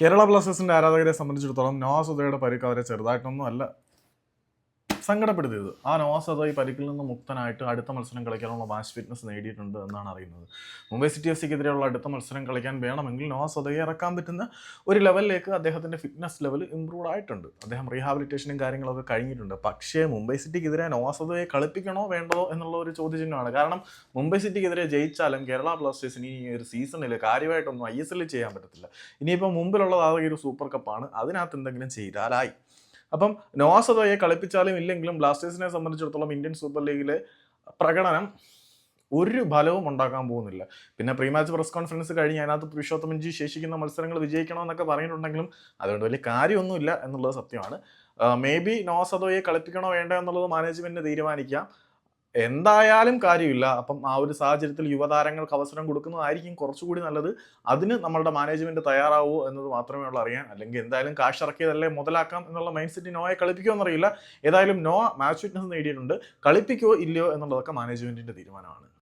കേരള ബ്ലാസ്റ്റേഴ്സിന്റെ ആരാധകരെ സംബന്ധിച്ചിടത്തോളം നവാസുദയുടെ പരിക്ക് അവരെ ചെറുതായിട്ടൊന്നും അല്ല. സങ്കടപ്പെടുത്തിയത്. ആ നവാസ് അതായി പരിക്കിൽ നിന്ന് മുക്തനായിട്ട് അടുത്ത മത്സരം കളിക്കാനുള്ള മാച്ച് ഫിറ്റ്നസ് നേടിയിട്ടുണ്ട് എന്നാണ് അറിയുന്നത്. മുംബൈ സിറ്റി എഫ് സിക്കെതിരെയുള്ള അടുത്ത മത്സരം കളിക്കാൻ വേണമെങ്കിൽ നവാസ് ഉദയെ ഇറക്കാൻ പറ്റുന്ന ഒരു ലെവലിലേക്ക് അദ്ദേഹത്തിന്റെ ഫിറ്റ്നസ് ലെവൽ ഇമ്പ്രൂവ് ആയിട്ടുണ്ട്. അദ്ദേഹം റീഹാബിലിറ്റേഷനും കാര്യങ്ങളൊക്കെ കഴിഞ്ഞിട്ടുണ്ട്. പക്ഷേ മുംബൈ സിറ്റിക്കെതിരെ നവാസ് ഉദയെ കളിപ്പിക്കണോ വേണ്ടതോ എന്നുള്ള ഒരു ചോദ്യചിഹ്നമാണ്. കാരണം മുംബൈ സിറ്റിക്കെതിരെ ജയിച്ചാലും കേരള ബ്ലാസ്റ്റേഴ്സിന് ഈ ഒരു സീസണിൽ കാര്യമായിട്ടൊന്നും ഐ എസ് എല്ലിൽ ചെയ്യാൻ പറ്റത്തില്ല. ഇനിയിപ്പോൾ മുമ്പിലുള്ളത് ആകെ ഒരു സൂപ്പർ കപ്പാണ് അതിനകത്ത് എന്തെങ്കിലും ചെയ്താലായി. അപ്പം നോവാസതയെ കളിപ്പിച്ചാലും ഇല്ലെങ്കിലും ബ്ലാസ്റ്റേഴ്സിനെ സംബന്ധിച്ചിടത്തോളം ഇന്ത്യൻ സൂപ്പർ ലീഗിലെ പ്രകടനം ഒരു ഫലവും ഉണ്ടാക്കാൻ പോകുന്നില്ല. പിന്നെ പ്രീ മാച്ച് പ്രസ് കോൺഫറൻസ് കഴിഞ്ഞ് അതിനകത്ത് പുരുഷോത്തമൻജി ശേഷിക്കുന്ന മത്സരങ്ങൾ വിജയിക്കണമെന്നൊക്കെ പറഞ്ഞിട്ടുണ്ടെങ്കിലും അതുകൊണ്ട് വലിയ കാര്യമൊന്നുമില്ല എന്നുള്ളത് സത്യമാണ്. മേ ബി നോസതോയെ കളിപ്പിക്കണോ വേണ്ടോ എന്നുള്ളത് മാനേജ്മെന്റിന് തീരുമാനിക്കാം. എന്തായാലും കാര്യമില്ല. അപ്പം ആ ഒരു സാഹചര്യത്തിൽ യുവതാരങ്ങൾക്ക് അവസരം കൊടുക്കുന്നതായിരിക്കും കുറച്ചുകൂടി നല്ലത്. അതിന് നമ്മളുടെ മാനേജ്മെന്റ് തയ്യാറാവോ എന്നത് മാത്രമേ ഉള്ളൂ അറിയാൻ. അല്ലെങ്കിൽ എന്തായാലും കാശ് ഇറക്കിയതല്ലേ മുതലാക്കാം എന്നുള്ള മൈൻഡ് സെറ്റ് നോയെ കളിപ്പിക്കുമോ എന്നറിയില്ല. ഏതായാലും നോ മാച്ച് ഫിറ്റ്നസ് നേടിയിട്ടുണ്ട്. കളിപ്പിക്കുമോ ഇല്ലയോ എന്നുള്ളതൊക്കെ മാനേജ്മെന്റിന്റെ തീരുമാനമാണ്.